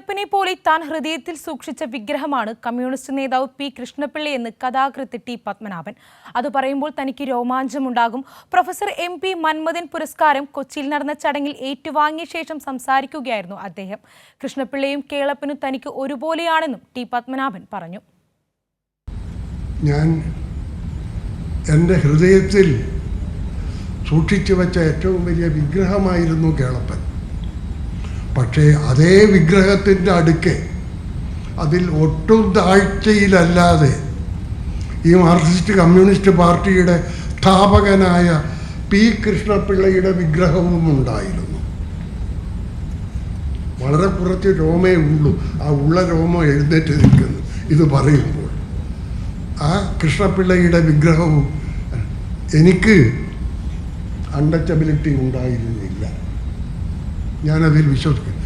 കേളപ്പനെ പോലെ താൻ ഹൃദയത്തിൽ സൂക്ഷിച്ച വിഗ്രഹമാണ് കമ്മ്യൂണിസ്റ്റ് നേതാവ് പി കൃഷ്ണപിള്ളി എന്ന് കഥാകൃത്ത് ടി പത്മനാഭൻ. അത് പറയുമ്പോൾ തനിക്ക് രോമാഞ്ചമുണ്ടാകും. പ്രൊഫസർ എം പി മന്മഥൻ പുരസ്കാരം കൊച്ചിയിൽ നടന്ന ചടങ്ങിൽ ഏറ്റുവാങ്ങിയ ശേഷം സംസാരിക്കുകയായിരുന്നു അദ്ദേഹം. കൃഷ്ണപിള്ളയും കേളപ്പനും തനിക്ക് ഒരുപോലെയാണെന്നും ടി പത്മനാഭൻ പറഞ്ഞു. ഞാൻ എന്റെ ഹൃദയത്തിൽ സൂക്ഷിച്ചു വെച്ച ഏറ്റവും വലിയ വിഗ്രഹമായിരുന്നു കേളപ്പൻ. പക്ഷേ അതേ വിഗ്രഹത്തിന്റെ അടുക്കെ അതിൽ ഒട്ടും താഴ്ചയിലല്ലാതെ ഈ മാർക്സിസ്റ്റ് കമ്മ്യൂണിസ്റ്റ് പാർട്ടിയുടെ സ്ഥാപകനായ പി കൃഷ്ണപിള്ളയുടെ വിഗ്രഹവും ഉണ്ടായിരുന്നു. വളരെ കുറച്ച് രോമേ ഉള്ളൂ. ആ ഉള്ള രോമം എഴുന്നേറ്റ് നിൽക്കുന്നു. ഇത് പറയുമ്പോൾ ആ കൃഷ്ണപിള്ളയുടെ വിഗ്രഹവും എനിക്ക് അൺടച്ചബിലിറ്റി ഉണ്ടായിരുന്നില്ല. ഞാനതിൽ വിശ്വസിക്കും